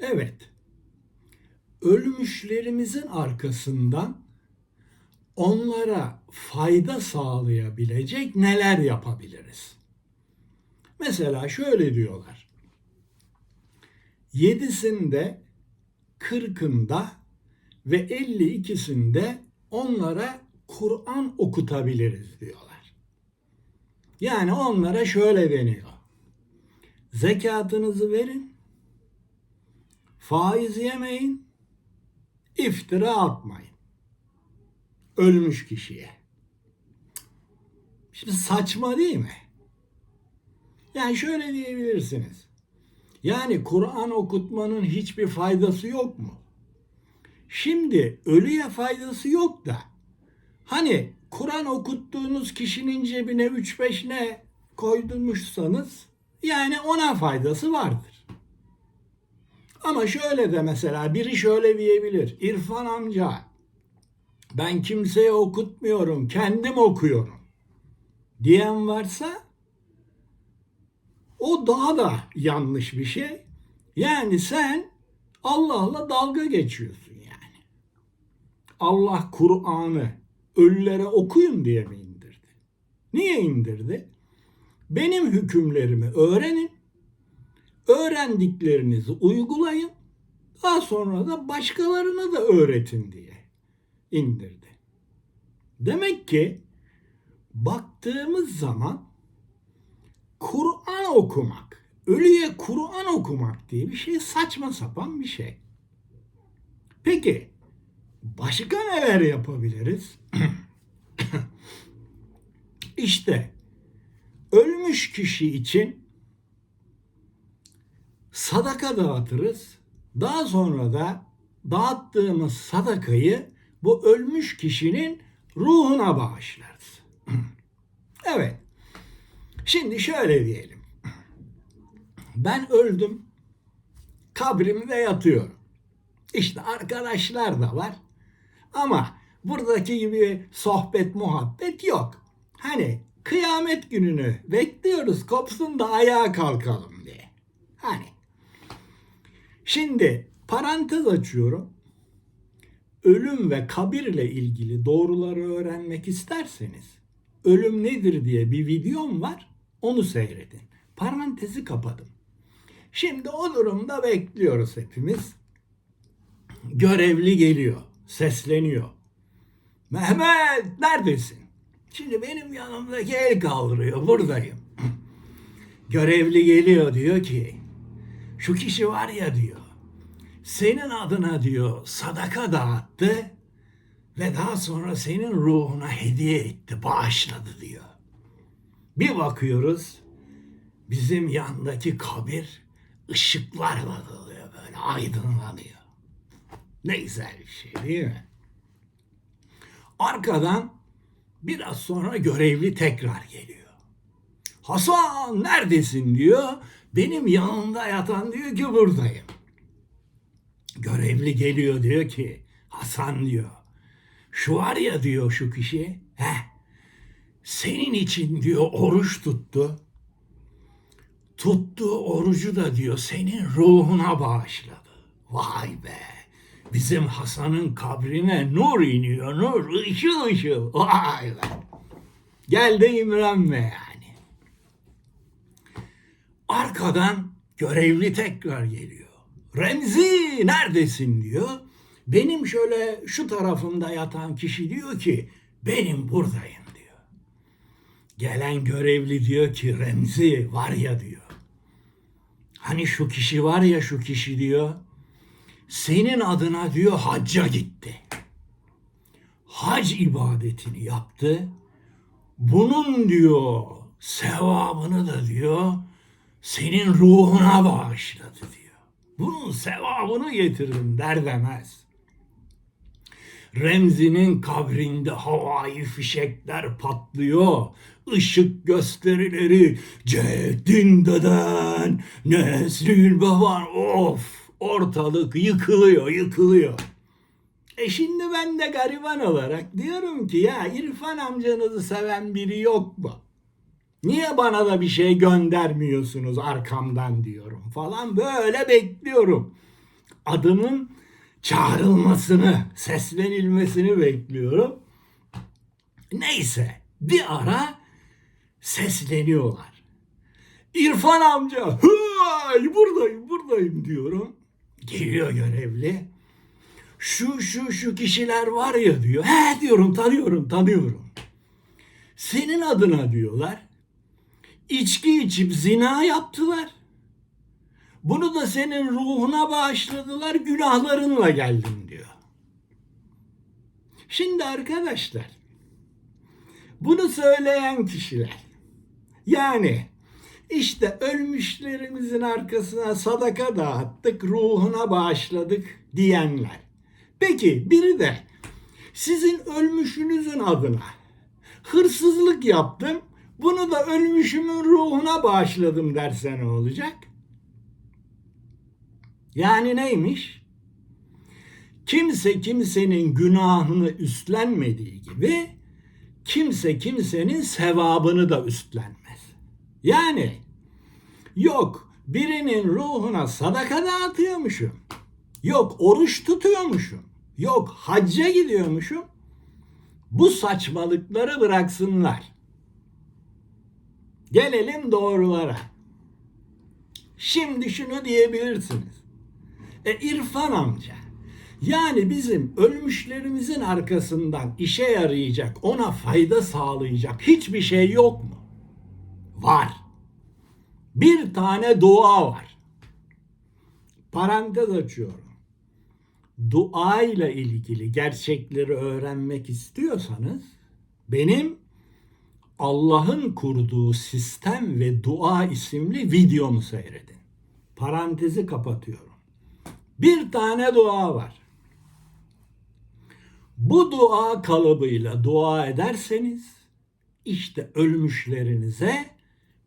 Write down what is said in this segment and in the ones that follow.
Evet. Ölmüşlerimizin arkasından onlara fayda sağlayabilecek neler yapabiliriz? Mesela şöyle diyorlar. Yedisinde, kırkında ve elli ikisinde onlara Kur'an okutabiliriz diyorlar. Yani onlara şöyle deniyor. Zekatınızı verin, faiz yemeyin, iftira atmayın. Ölmüş kişiye. Şimdi saçma değil mi? Yani şöyle diyebilirsiniz. Yani Kur'an okutmanın hiçbir faydası yok mu? Şimdi ölüye faydası yok da hani Kur'an okuttuğunuz kişinin cebine 3-5 ne koydurmuşsanız yani ona faydası vardır. Ama şöyle de mesela biri şöyle diyebilir. İrfan amca ben kimseye okutmuyorum kendim okuyorum diyen varsa o daha da yanlış bir şey. Yani sen Allah'la dalga geçiyorsun yani. Allah Kur'an'ı ölülere okuyun diye mi indirdi? Niye indirdi? Benim hükümlerimi öğrenin. Öğrendiklerinizi uygulayın. Daha sonra da başkalarına da öğretin diye indirdi. Demek ki baktığımız zaman Kur'an okumak, ölüye Kur'an okumak diye bir şey saçma sapan bir şey. Peki başka neler yapabiliriz? işte ölmüş kişi için sadaka dağıtırız. Daha sonra da dağıttığımız sadakayı bu ölmüş kişinin ruhuna bağışlarız. evet. Şimdi şöyle diyelim. Ben öldüm. Kabrimde yatıyorum. İşte arkadaşlar da var. Ama buradaki gibi sohbet muhabbet yok. Hani kıyamet gününü bekliyoruz kopsun da ayağa kalkalım diye. Hani. Şimdi parantez açıyorum. Ölüm ve kabirle ilgili doğruları öğrenmek isterseniz ölüm nedir diye bir videom var. Onu seyredin. Parantezi kapadım. Şimdi o durumda bekliyoruz hepimiz. Görevli geliyor, sesleniyor. Mehmet neredesin? Şimdi benim yanımdaki el kaldırıyor, buradayım. Görevli geliyor diyor ki, şu kişi var ya diyor, senin adına diyor sadaka dağıttı ve daha sonra senin ruhuna hediye etti, bağışladı diyor. Bir bakıyoruz bizim yandaki kabir ışıklarla doluyor böyle aydınlanıyor. Ne güzel bir şey değil mi? Arkadan biraz sonra görevli tekrar geliyor. Hasan neredesin diyor. Benim yanımda yatan diyor ki buradayım. Görevli geliyor diyor ki Hasan diyor. Şu var ya diyor şu kişi. Heh, senin için diyor oruç tuttu. Tuttuğu orucu da diyor senin ruhuna bağışladı. Vay be. Bizim Hasan'ın kabrine nur iniyor, nur, ışıl ışıl. Vay be. Gel de imrenme yani. Arkadan görevli tekrar geliyor. Remzi neredesin diyor. Benim şöyle şu tarafımda yatan kişi diyor ki benim buradayım diyor. Gelen görevli diyor ki Remzi var ya diyor. Hani şu kişi var ya şu kişi diyor. Senin adına diyor hacca gitti. Hac ibadetini yaptı. Bunun diyor sevabını da diyor senin ruhuna bağışladı diyor. Bunun sevabını getirdim der demez. Remzi'nin kabrinde havai fişekler patlıyor. Işık gösterileri Ceddin deden, Nesrin baban of ortalık yıkılıyor yıkılıyor. E şimdi ben de gariban olarak diyorum ki ya İrfan amcanızı seven biri yok mu? Niye bana da bir şey göndermiyorsunuz arkamdan diyorum falan böyle bekliyorum. adımın çağrılmasını, seslenilmesini bekliyorum. Neyse bir ara sesleniyorlar. İrfan amca, hıy, buradayım, buradayım diyorum. Geliyor görevli. Şu, şu, şu kişiler var ya diyor. He diyorum, tanıyorum, tanıyorum. Senin adına diyorlar. İçki içip zina yaptılar. Bunu da senin ruhuna bağışladılar, günahlarınla geldin diyor. Şimdi arkadaşlar, bunu söyleyen kişiler, yani işte ölmüşlerimizin arkasına sadaka dağıttık, ruhuna bağışladık diyenler. Peki biri de sizin ölmüşünüzün adına hırsızlık yaptım, bunu da ölmüşümün ruhuna bağışladım derse ne olacak? Yani neymiş? Kimse kimsenin günahını üstlenmediği gibi kimse kimsenin sevabını da üstlenmez. Yani yok birinin ruhuna sadaka dağıtıyormuşum. Yok oruç tutuyormuşum. Yok hacca gidiyormuşum. Bu saçmalıkları bıraksınlar. Gelelim doğrulara. Şimdi şunu diyebilirsiniz. E İrfan amca yani bizim ölmüşlerimizin arkasından işe yarayacak, ona fayda sağlayacak hiçbir şey yok mu? Var. Bir tane dua var. Parantez açıyorum. Dua ile ilgili gerçekleri öğrenmek istiyorsanız benim Allah'ın kurduğu sistem ve dua isimli videomu seyredin. Parantezi kapatıyorum. Bir tane dua var. Bu dua kalıbıyla dua ederseniz işte ölmüşlerinize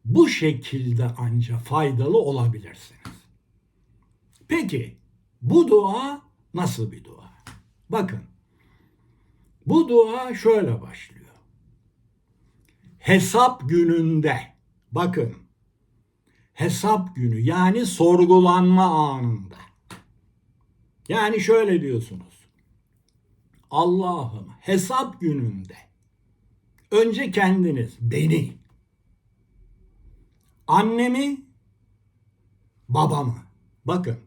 bu şekilde anca faydalı olabilirsiniz. Peki bu dua nasıl bir dua? Bakın. Bu dua şöyle başlıyor. Hesap gününde bakın. Hesap günü yani sorgulanma anında. Yani şöyle diyorsunuz. Allah'ım hesap gününde önce kendiniz beni annemi babamı bakın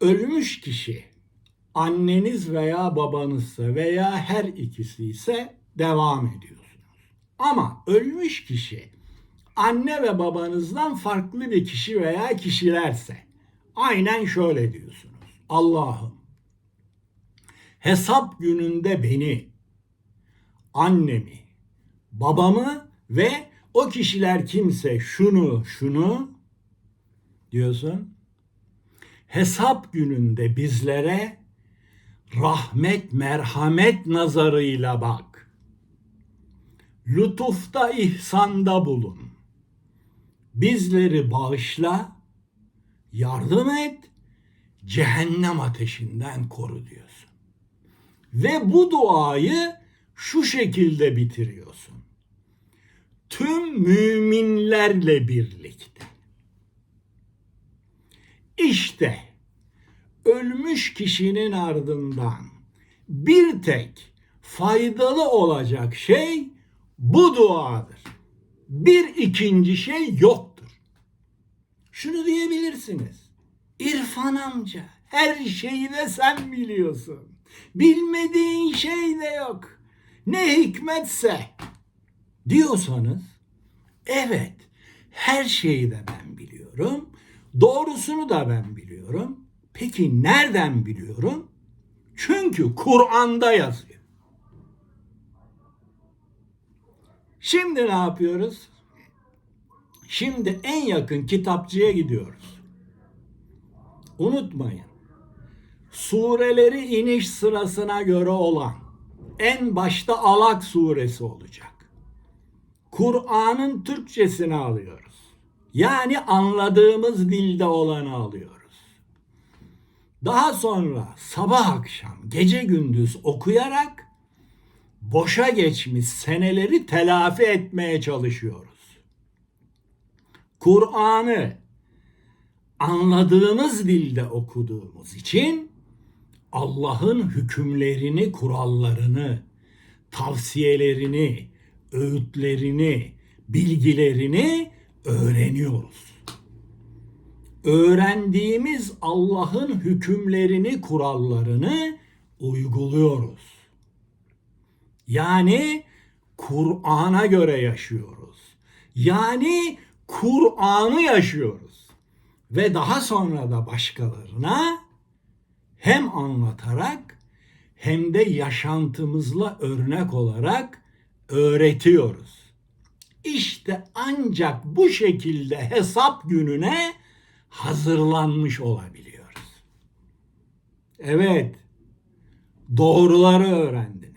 ölmüş kişi anneniz veya babanızsa veya her ikisi ise devam ediyorsunuz. Ama ölmüş kişi anne ve babanızdan farklı bir kişi veya kişilerse aynen şöyle diyorsunuz. Allah'ım hesap gününde beni, annemi, babamı ve o kişiler kimse şunu şunu diyorsun. Hesap gününde bizlere rahmet merhamet nazarıyla bak. Lütufta ihsanda bulun. Bizleri bağışla, yardım et, cehennem ateşinden koru diyorsun. Ve bu duayı şu şekilde bitiriyorsun. Tüm müminlerle birlikte. İşte ölmüş kişinin ardından bir tek faydalı olacak şey bu duadır. Bir ikinci şey yoktur. Şunu diyebilirsiniz. İrfan amca her şeyi de sen biliyorsun. Bilmediğin şey de yok. Ne hikmetse diyorsanız evet her şeyi de ben biliyorum. Doğrusunu da ben biliyorum. Peki nereden biliyorum? Çünkü Kur'an'da yazıyor. Şimdi ne yapıyoruz? Şimdi en yakın kitapçıya gidiyoruz. Unutmayın. Sureleri iniş sırasına göre olan en başta Alak suresi olacak. Kur'an'ın Türkçesini alıyoruz. Yani anladığımız dilde olanı alıyoruz. Daha sonra sabah akşam gece gündüz okuyarak boşa geçmiş seneleri telafi etmeye çalışıyoruz. Kur'an'ı anladığımız dilde okuduğumuz için Allah'ın hükümlerini, kurallarını, tavsiyelerini, öğütlerini, bilgilerini öğreniyoruz. Öğrendiğimiz Allah'ın hükümlerini, kurallarını uyguluyoruz. Yani Kur'an'a göre yaşıyoruz. Yani Kur'an'ı yaşıyoruz. Ve daha sonra da başkalarına hem anlatarak hem de yaşantımızla örnek olarak öğretiyoruz. İşte ancak bu şekilde hesap gününe hazırlanmış olabiliyoruz. Evet, doğruları öğrendiniz.